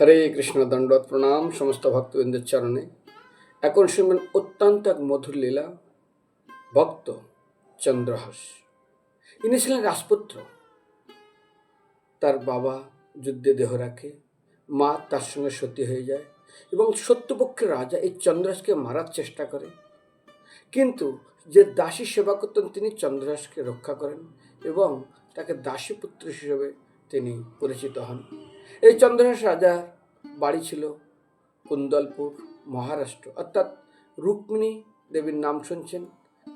হরে কৃষ্ণ দণ্ডত প্রণাম, সমস্ত ভক্তবৃন্দের চরণে। এখন শুনবেন অত্যন্ত এক মধুর লীলা, ভক্ত চন্দ্রহাস। ইনি ছিলেন রাজপুত্র। তার বাবা যুদ্ধে দেহ রাখে, মা তার সঙ্গে সতী হয়ে যায় এবং সত্যপক্ষের রাজা এই চন্দ্রহাসকে মারার চেষ্টা করে। কিন্তু যে দাসী সেবা করতেন তিনি চন্দ্রহাসকে রক্ষা করেন এবং তাকে দাসী পুত্র হিসেবে তিনি পরিচিত হন। এই চন্দ্রহাস রাজার বাড়ি ছিল কুন্দলপুর, মহারাষ্ট্র। অর্থাৎ রুক্মিণী দেবীর নাম শুনছেন,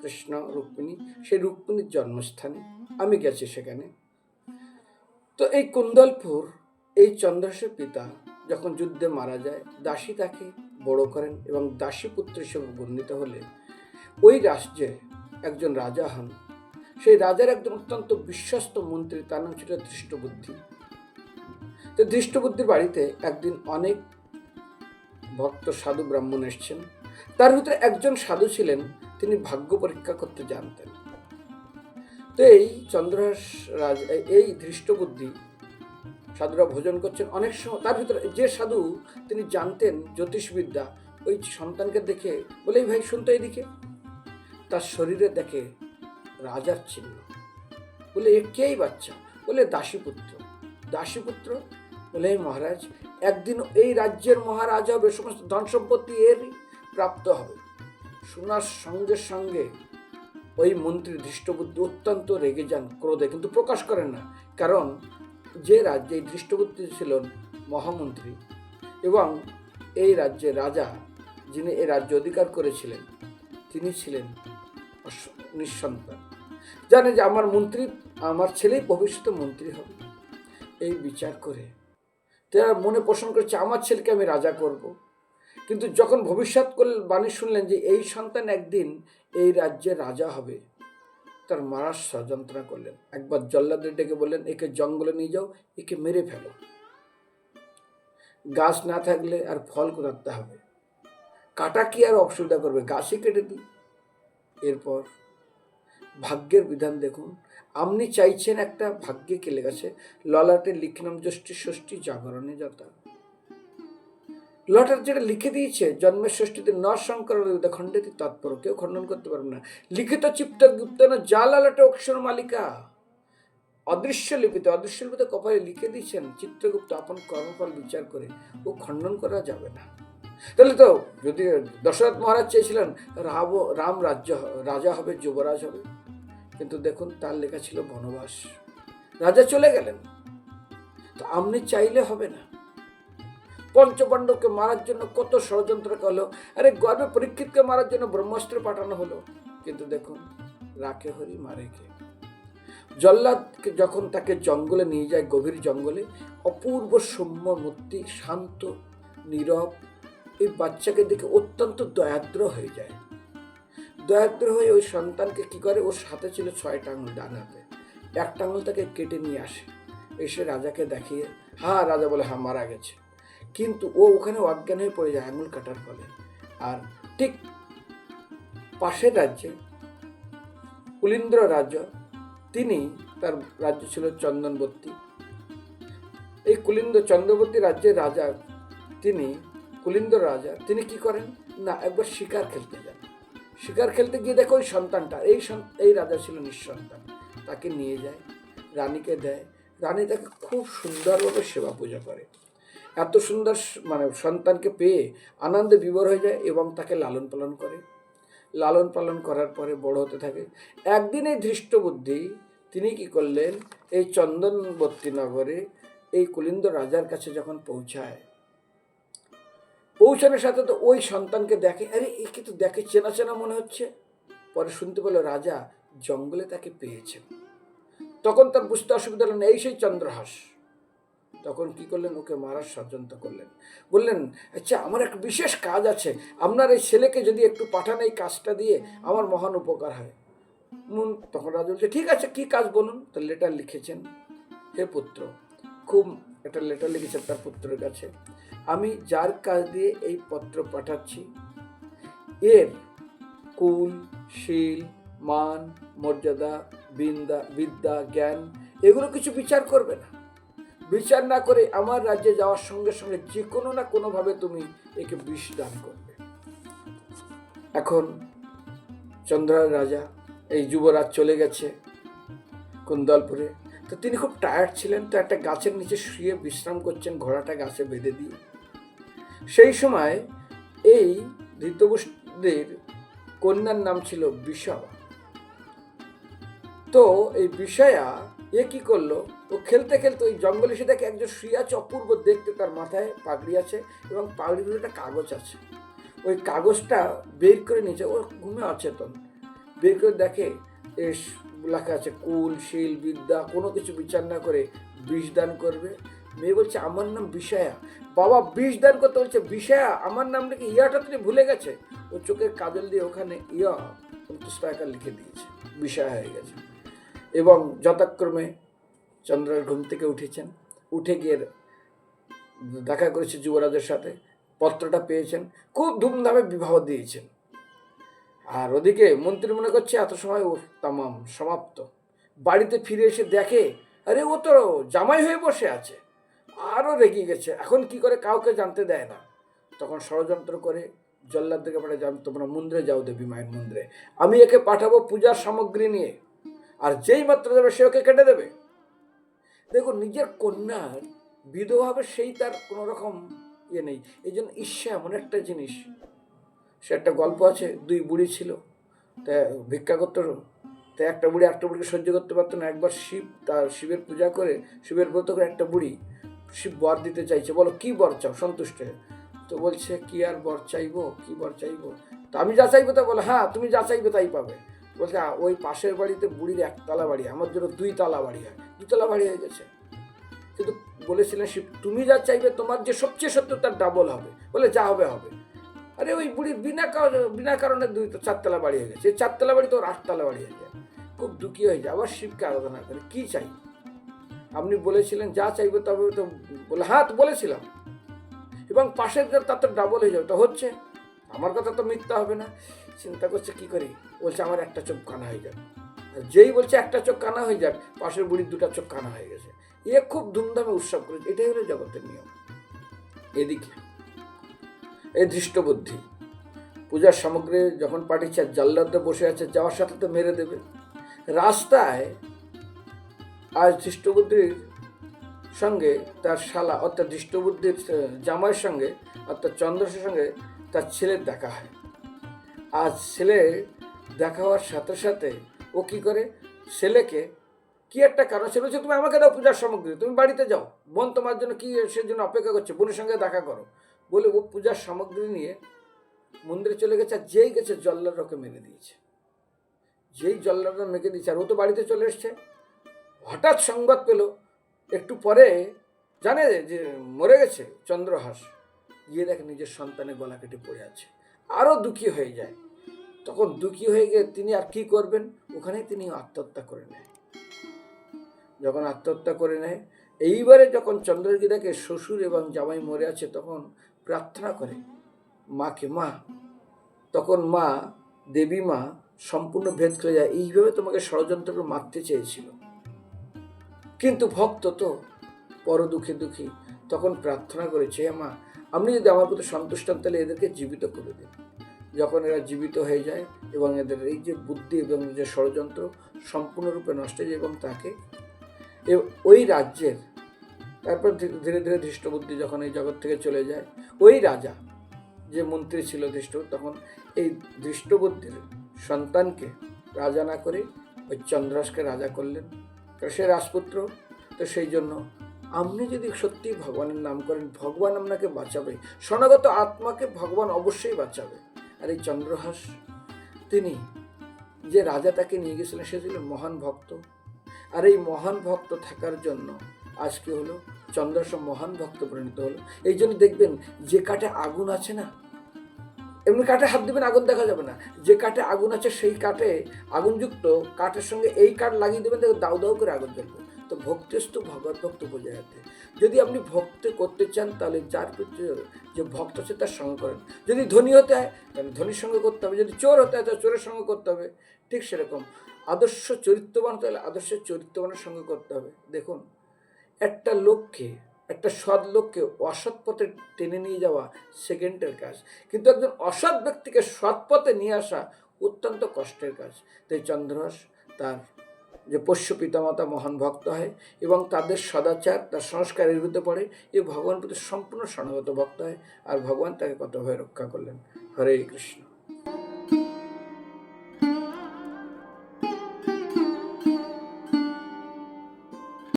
কৃষ্ণ রুক্মিণী। সেই রুক্মিণীর জন্মস্থানে আমি গেছি সেখানে। তো এই কুন্দলপুর, এই চন্দ্রহাসের পিতা যখন যুদ্ধে মারা যায়, দাসী তাকে বড় করেন এবং দাসী পুত্র হিসেবে বর্ণিত হলে ওই রাজ্যে একজন রাজা হন। সেই রাজার একজন অত্যন্ত বিশ্বস্ত মন্ত্রী, তার নাম ছিল দৃষ্টবুদ্ধি তো দৃষ্টবুদ্ধির বাড়িতে একদিন অনেক ভক্ত সাধু ব্রাহ্মণ এসছেন। তার ভিতরে একজন সাধু ছিলেন, তিনি ভাগ্য পরীক্ষা করতে জানতেন। তো এই চন্দ্রহাস রাজ এই ধৃষ্টবুদ্ধি সাধুরা ভোজন করছেন। অনেক সময় তার ভিতরে যে সাধু তিনি জানতেন জ্যোতিষবিদ্যা, ওই সন্তানকে দেখে বলে, এই ভাই শুনতো এদিকে। তার শরীরে দেখে রাজার চিহ্ন। বলে, এ কেই বাচ্চা? বলে, দাসীপুত্র। দাসীপুত্র? বলে "এই মহারাজ, একদিন এই রাজ্যের মহারাজ হবে সমস্ত ধন সম্পত্তি এরই প্রাপ্ত হবে। শোনার সঙ্গে সঙ্গে ওই মন্ত্রী দৃষ্টবুদ্ধি অত্যন্ত রেগে যান ক্রোধে, কিন্তু প্রকাশ করেন না। কারণ যে রাজ্যে এই দৃষ্টবুদ্ধি ছিলেন মহামন্ত্রী এবং এই রাজ্যের রাজা যিনি এই রাজ্য অধিকার করেছিলেন, তিনি ছিলেন নিঃসন্তান। জানে যে আমার মন্ত্রী, আমার ছেলেই ভবিষ্যতে মন্ত্রী হবে। এই বিচার করে তারা মনে পোষণ করেছে, আমার ছেলেকে আমি রাজা করব। কিন্তু যখন ভবিষ্যৎ বাণী শুনলেন যে এই সন্তান একদিন এই রাজ্যে রাজা হবে, তার মারার ষড়যন্ত্র করলেন। একবার জল্লাদের ডেকে বললেন, একে জঙ্গলে নিয়ে যাও, একে মেরে ফেলো। গাছ না থাকলে আর ফল কোথাতে হবে? কাটা কি আর অসুবিধা করবে? গাছই কেটে দিই। এরপর ভাগ্যের বিধান দেখুন আপনি চাইছেন একটা ভাগ্যে কেলে গেছে। ললাটে লিখলাম ষষ্ঠী ষষ্ঠী জাগরণে যথা লটার যেটা লিখে দিয়েছে, জন্মের ষষ্ঠীতে ন শঙ্কর খণ্ডেতি তৎপর, কেউ খণ্ডন করতে পারবে না। লিখিত চিত্ত গুপ্ত না, যা লালাটে অক্ষর মালিকা। অদৃশ্য লিপিতে অদৃশ্য লিপিতে কপালে লিখে দিয়েছেন, চিত্রগুপ্ত আপন কর্মফল বিচার করে, ও খণ্ডন করা যাবে না। তাহলে তো যদি দশরথ মহারাজ চেয়েছিলেন রাম রাজ্য রাজা হবে, যুবরাজ হবে। কিন্তু দেখুন, তার লেখা ছিল বনবাস। রাজা চলে গেলেন। তো আপনি চাইলে হবে না। পঞ্চপাণ্ডবকে মারার জন্য কত ষড়যন্ত্র করল, আরে গর্বে পরীক্ষিতকে মারার জন্য ব্রহ্মাস্ত্র পাঠানো হলো। কিন্তু দেখুন, রাখে হরি, মারে কে? জল্লাদকে যখন তাকে জঙ্গলে নিয়ে যায়, গভীর জঙ্গলে, অপূর্ব সৌম্য মূর্তি শান্ত, নীরব, এই বাচ্চাকে দেখে অত্যন্ত দয়াদ্র হয়ে যায়। দয়াদ্র হয়ে ওই সন্তানকে কি করে? ওর সাথে ছিল ছয়টা আঙুল ডান হাতে। একটা আঙুল তাকে কেটে নিয়ে আসে। এসে রাজাকে দেখিয়ে হা রাজা বলে হা মারা গেছে। কিন্তু ও ওখানে অজ্ঞান হয়ে পড়ে যায় আঙুল কাটার ফলে। আর ঠিক পাশের রাজ্যে কুলিন্দ্র রাজ্য তিনি তার রাজ্য ছিল চন্দনবর্তী এই কুলিন্দ চন্দ্রবর্তী রাজ্যের রাজা তিনি কুলিন্দ রাজা, তিনি কি করেন? না, একবার শিকার খেলতে যান। শিকার খেলতে গিয়ে দেখো ওই সন্তানটা, এই এই রাজা ছিল নিঃসন্তান। তাকে নিয়ে যায়, রানীকে দেয়। রানী তাকে খুব সুন্দরভাবে সেবা পূজা করে। এত সুন্দর মানে সন্তানকে পেয়ে আনন্দে বিবর হয়ে যায় এবং তাকে লালন পালন করে। লালন পালন করার পরে বড় হতে থাকে। একদিন এই ধৃষ্টবুদ্ধি, তিনি কি করলেন? এই চন্দনবর্তী নগরে এই কুলিন্দ রাজার কাছে যখন পৌঁছায় পৌঁছানোর সাথে তো ওই সন্তানকে দেখে, আরে একে তো দেখে চেনা চেনা মনে হচ্ছে? পরে শুনতে পেল রাজা জঙ্গলে তাকে পেয়েছেন তখন তার বুঝতে অসুবিধা হলো না, এই সেই চন্দ্রহাস। তখন কি করলেন? ওকে মারার ষড়যন্ত্র করলেন। বললেন আচ্ছা আমার একটা বিশেষ কাজ আছে। আপনার এই ছেলেকে যদি একটু পাঠান এই কাজটা দিয়ে, আমার মহান উপকার হয়। তখন রাজা বলছে, ঠিক আছে, কি কাজ বলুন? তো লেটার লিখেছেন, হে পুত্র। খুব একটা লেটার লিখেছেন তার পুত্রের কাছে। আমি যার কাজ দিয়ে এই পত্র পাঠাচ্ছি। এর কুল, শীল, মান, মর্যাদা, বিন্দা, বিদ্যা, জ্ঞান, এগুলো কিছু বিচার করবে না। বিচার না করে আমার রাজ্যে যাওয়ার সঙ্গে সঙ্গে যে কোনো না কোনোভাবে তুমি একে বিষ দান করবে। এখন চন্দ্রার রাজা, এই যুবরাজ চলে গেছে কুন্দলপুরে। তো তিনি খুব টায়ার্ড ছিলেন, তো একটা গাছের নিচে শুয়ে বিশ্রাম করছেন, ঘোড়াটা গাছে বেঁধে দিয়ে। সেই সময় এই ধৃতবুষ্টির কন্যার নাম ছিল বিষাবা তো এই বিষয়া এ কি করল? ও খেলতে খেলতে ওই জঙ্গলে এসে দেখে একজন শুয়ে আছে, অপূর্ব দেখতে তার মাথায় পাগড়ি আছে এবং পাগড়ির একটা কাগজ আছে। ওই কাগজটা বের করে নিয়েছে, ও ঘুমে অচেতন। বের করে দেখে, এস, লেখা আছে, কুল, শিল, বিদ্যা, কোনো কিছু বিচার না করে বিষ দান করবে। মেয়ে বলছে, আমার নাম বিষয়া। বাবা বিষ দান করতে বলছে, বিষয়া, আমার নাম নাকি ইয়াটা তুমি ভুলে গেছে? ও চোখের কাজল দিয়ে ওখানে ইয়া পঞ্চাশ টাকা লিখে দিয়েছে, বিষয়া হয়ে গেছে। এবং যথাক্রমে চন্দ্রের ঘুম থেকে উঠেছেন। উঠে গিয়ে দেখা করেছে যুবরাজের সাথে, পত্রটা পেয়েছেন, খুব ধুমধামে বিবাহ দিয়েছেন। আর ওদিকে মন্ত্রী মনে করছে, এত সময় ও তামাম সমাপ্ত। বাড়িতে ফিরে এসে দেখে, আরে ও তো জামাই হয়ে বসে আছে। আরও রেগে গেছে। এখন কি করে কাউকে জানতে দেয় না। তখন ষড়যন্ত্র করে জল্লাদকে পাঠায় যাও, তোমরা মন্দিরে যাও দেবী মায়ের মন্দিরে। আমি একে পাঠাবো পূজার সামগ্রী নিয়ে। আর যেই মাত্র দেবে, সে ওকে কেটে দেবে। দেখুন, নিজের কন্যার বিধবা হবে, সেই তার কোনো রকম ইয়ে নেই। এই জন্য ঈর্ষা এমন একটা জিনিস। সে একটা গল্প আছে, দুই বুড়ি ছিল। তা ভিক্ষা করতো তাই একটা বুড়ি একটা বুড়িকে সহ্য করতে পারতো না। একবার শিব, তার শিবের পূজা করে, শিবের ব্রত করে একটা বুড়ি শিব বর দিতে চাইছে। বলো, কি বর চাও? সন্তুষ্ট তো বলছে, কি আর বর চাইব? কি বর চাইব? তা আমি যা চাইব তা বলে। হ্যাঁ তুমি যা চাইবে তাই পাবে। বলছে ওই পাশের বাড়িতে বুড়ির একতলা বাড়ি, আমার জন্য দুই তালা বাড়ি হয়। দুতলা বাড়ি হয়ে গেছে। কিন্তু বলেছিলেন শিব, তুমি যা চাইবে, তোমার যে সবচেয়ে সত্য তার ডাবল হবে। বলে, যা হবে হবে। আরে, ওই বুড়ির বিনা বিনা কারণে দুই, চারতলা বাড়ি হয়ে গেছে। চারতলা বাড়ি তো ওর আটতলা বাড়ি হয়ে যায়। খুব দুঃখী হয়ে যায়। আবার শিবকে আরাধনা করে, কী চাই? আপনি বলেছিলেন, যা চাইবে তবে তো বলে হ্যাঁ বলেছিলাম। এবং পাশের ঘর তার তো ডাবল হয়ে যাবে। তো হচ্ছে, আমার কথা তো মিথ্যা হবে না। চিন্তা করছে কি করি? বলছে, আমার একটা চোখ কানা হয়ে যাবে। যেই বলছে, একটা চোখ কানা হয়ে যাক পাশের বুড়ির দুটা চোখ কানা হয়ে গেছে। এ খুব ধুমধামে উৎসব করেছে। এটাই হলো জগতের নিয়ম। এদিকে এই দৃষ্টবুদ্ধি পূজার সামগ্রী যখন পাঠিয়েছে, আর জাল্লাতে বসে আছে, যাওয়ার সাথে তো মেরে দেবে। রাস্তায় আজ দৃষ্টবুদ্ধির সঙ্গে তার শালা, অর্থাৎ দৃষ্টবুদ্ধির জামাইয়ের সঙ্গে, অর্থাৎ চন্দ্রসের সঙ্গে তার ছেলের দেখা হয়। আজ ছেলে দেখা হওয়ার সাথে সাথে ও কি করে? ছেলেকে কি একটা কারণ? সে বলছে, তুমি আমাকে দাও পূজার সামগ্রী, তুমি বাড়িতে যাও। বোন তোমার জন্য কি সে জন্য অপেক্ষা করছে? বোনের সঙ্গে দেখা করো। বলে ও পূজার সামগ্রী নিয়ে মন্দিরে চলে গেছে, আর যেই গেছে জল্লার ওকে মেরে দিয়েছে। যেই জল্লাররা মেরে দিয়েছে, আর ও তো বাড়িতে চলে এসছে। হঠাৎ সংবাদ পেল, একটু পরে জানে যে মরে গেছে চন্দ্রহাস। গিয়ে দেখে নিজের সন্তানের গলা কেটে পড়ে আছে। আরও দুঃখী হয়ে যায়। তখন দুঃখী হয়ে গিয়ে তিনি আর কি করবেন? ওখানে তিনি আত্মহত্যা করে নেয়। যখন আত্মহত্যা করে নেয়, এইবারে যখন চন্দ্রগীতাকে শ্বশুর এবং জামাই মরে আছে, তখন প্রার্থনা করে, মাকে মা। তখন মা, দেবী মা, সম্পূর্ণ ভেদ করে যায়। এইভাবে তোমাকে ষড়যন্ত্র মারতে চেয়েছিল। কিন্তু ভক্ত তো বড় দুঃখে। দুঃখী তখন প্রার্থনা করেছে "হে মা, আপনি যদি আমার প্রতি সন্তুষ্ট হন, তাহলে এদেরকে জীবিত করে দিন। যখন এরা জীবিত হয়ে যায় এবং এদের এই যে বুদ্ধি এবং যে ষড়যন্ত্র সম্পূর্ণরূপে নষ্ট হয়ে যায় এবং তাকে ওই রাজ্যের, তারপর ধীরে ধীরে ধৃষ্টবুদ্ধি যখন এই জগৎ থেকে চলে যায়, ওই রাজা যে মন্ত্রী ছিল ধৃষ্ট, তখন এই দৃষ্টবুদ্ধির সন্তানকে রাজা না করে ওই চন্দ্রাসকে রাজা করলেন। তো সে রাজপুত্র, তো সেই জন্য আপনি যদি সত্যি ভগবানের নাম করেন, ভগবান আপনাকে বাঁচাবে। সনাগত আত্মাকে ভগবান অবশ্যই বাঁচাবে। আর এই চন্দ্রহাস, তিনি যে রাজা তাকে নিয়ে গেছিলেন, সে ছিল মহান ভক্ত। আর এই মহান ভক্ত থাকার জন্য আজকে হলো চন্দ্রস মহান ভক্ত পরিণত হলো। এই জন্য দেখবেন যে কাঠে আগুন আছে না এমনি কাঠে হাত দেবেন, আগুন দেখা যাবে না। যে কাঠে আগুন আছে সেই কাঠে আগুনযুক্ত কাঠের সঙ্গে এই কাঠ লাগিয়ে দেবেন দেখো দাউ দাউ করে আগুন জ্বলবে। তো ভক্তিস্তু ভগবত ভক্ত বোঝা যাতে যদি আপনি ভক্তি করতে চান, তাহলে যার যে ভক্ত আছে তার সঙ্গে করেন। যদি ধনী হতে হয়, তাহলে ধনীর সঙ্গে করতে হবে। যদি চোর হতে হয়, তাহলে চোরের সঙ্গে করতে হবে। ঠিক সেরকম। আদর্শ চরিত্রবান হতে হলে আদর্শ চরিত্রবানের সঙ্গে করতে হবে। দেখুন, একটা লোককে একটা সৎ লোককে অসৎ পথে টেনে নিয়ে যাওয়া সেকেন্ডের কাজ। কিন্তু একজন অসৎ ব্যক্তিকে সৎ পথে নিয়ে আসা অত্যন্ত কষ্টের কাজ। তাই চন্দ্রহাস তার যে পোষ্য পিতামাতা মহান ভক্ত হয় এবং তাদের সদাচার, তার সংস্কারের বিরুদ্ধে পড়ে, এ ভগবান প্রতি সম্পূর্ণ শরণাগত ভক্ত হয়। আর ভগবান তাকে কতভাবে রক্ষা করলেন? হরে কৃষ্ণ।